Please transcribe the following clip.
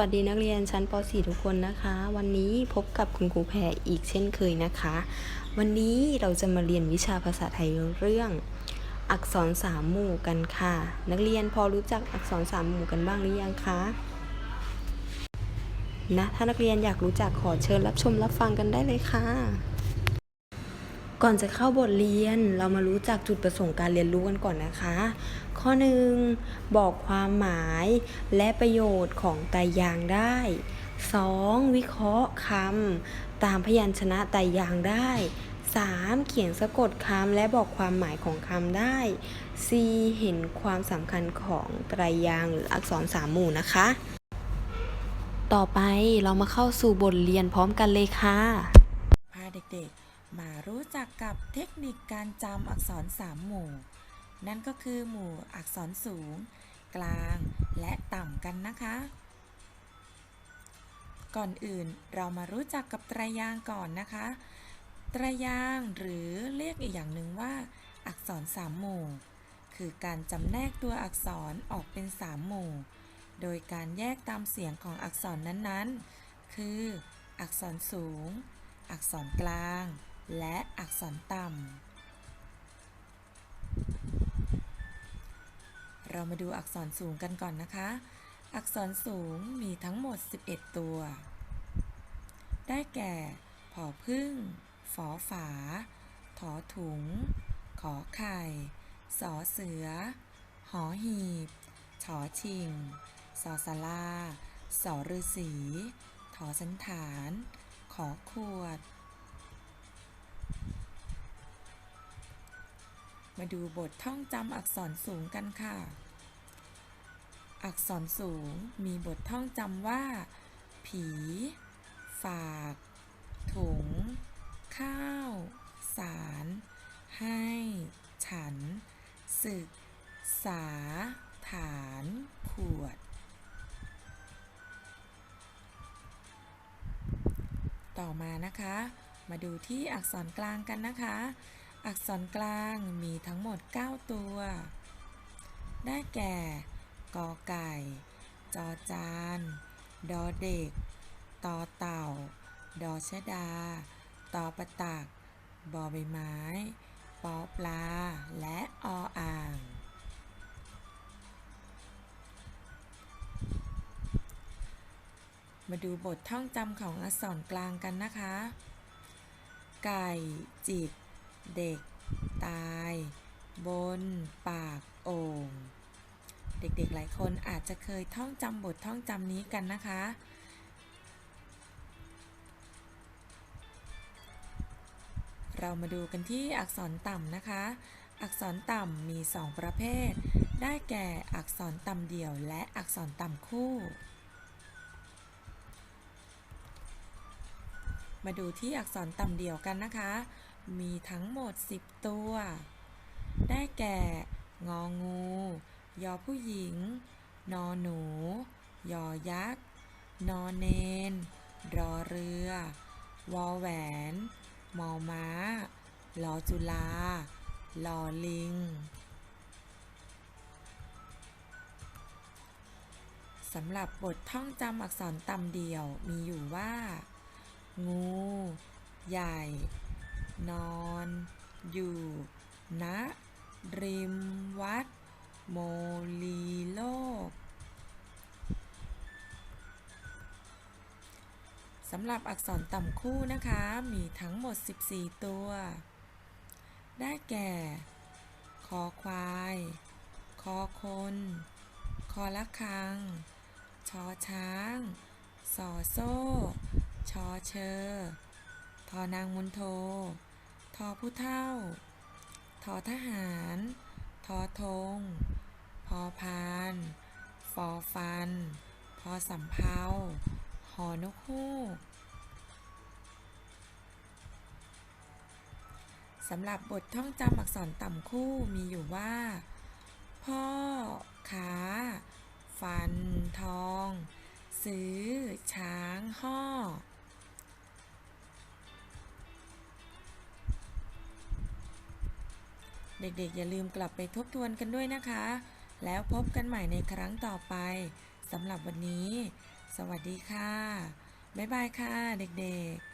วัสดีนักเรียนชั้นป .4 ทุกคนนะคะ วันนี้พบกับคุณครูแพรอีกเช่นเคยนะคะ วันนี้เราจะมาเรียนวิชาภาษาไทยเรื่อง อักษรสามหมู่กันค่ะ นักเรียนพอรู้จักอักษรสามหมู่กันบ้างหรือยังคะนะถ้านักเรียนอยากรู้จักขอเชิญรับชมรับฟังกันได้เลยค่ะ ก่อนจะเข้าบทเรียนเรามารู้จักจุดประสงค์การเรียนรู้กันก่อนนะคะ ข้อหนึ่งบอกความหมายและประโยชน์ของไตรยางได้ 2. วิเคราะห์คำตามพยัญชนะไตรยางได้ 3. เขียนสะกดคำและบอกความหมายของคำได้ 4. เห็นความสำคัญของไตรยางหรืออักษรสามหมู่นะคะ ต่อไปเรามาเข้าสู่บทเรียนพร้อมกันเลยค่ะพาเด็กๆ มารู้จักกับเทคนิคการจำอักษรสามหมู่ นั่นก็คือหมู่อักษรสูง กลางและต่ำกันนะคะ ก่อนอื่นเรามารู้จักกับไตรยางก่อนนะคะ ไตรยางหรือเรียกอีกอย่างหนึ่งว่า อักษรสามหมู่ คือการจำแนกตัวอักษรออกเป็นสามหมู่ โดยการแยกตามเสียงของอักษรนั้นๆ คือ อักษรสูง อักษรกลาง และอักษรต่ำ เรามาดูอักษรสูงกันก่อนนะคะ อักษรสูงมีทั้งหมด 11 ตัว ได้แก่ผอพึ่ง ฝอฝา ถอถุง ขอไข่ สอเสือ หอหีบชอชิง สอสลาสอฤาษีถอสันฐาน ขอขวด มาดูบทท่องจำอักษรสูงกันค่ะ อักษรสูงมีบทท่องจำว่า ผี ฝาก ถุง ข้าว สาร ให้ ฉัน ศึกสาฐาน ขวด ต่อมานะคะ มาดูที่อักษรกลางกันนะคะ อักษรกลางมีทั้งหมด 9 ตัว ได้แก่ กอไก่ จอจาน ดอเด็ก ตอเต่า ดอชะดา ตอประตัก บอใบไม้ ปอปลา และออ่าง มาดูบทท่องจำของอักษรกลางกันนะคะ ไก่ จิก เด็กตาย บน ปากโอ่งเด็กๆหลายคนอาจจะเคยท่องจำบทท่องจำนี้กันนะคะ เรามาดูกันที่อักษรต่ำนะคะ อักษรต่ำมี 2 ประเภท ได้แก่อักษรต่ำเดี่ยวและอักษรต่ำคู่ มาดูที่อักษรต่ำเดี่ยวกันนะคะ มีทั้งหมด 10 ตัว ได้แก่ งองู ยอผู้หญิง นอหนู ยอยักษ์ นอเนน รอเรือ วอแหวน มอม้า ลอจุลาลอลิงสำหรับบทท่องจำอักษรต่ำเดี่ยวมีอยู่ว่า งู ใหญ่ นอน อยู่ณริมวัด โมลีโลกสำหรับอักษรต่ำคู่นะคะ มีทั้งหมด 14 ตัว ได้แก่ คอควาย คอคน คอละคัง ชอช้าง สอโซ่ ชอเชอ อนางมุนโท ทอผู้เท่า ทอทหาร ทอธง พอพาน ฟอฟัน พอสำเภาหอนกฮูกสำหรับบทท่องจำอักษรต่ำคู่มีอยู่ว่า พ่อค้าฟัน ทอง ซื้อ ช้าง ห่อ เด็กๆ อย่าลืมกลับไปทบทวนกันด้วยนะคะ แล้วพบกันใหม่ในครั้งต่อไปสำหรับวันนี้ สวัสดีค่ะ บ๊ายบายค่ะ เด็กๆ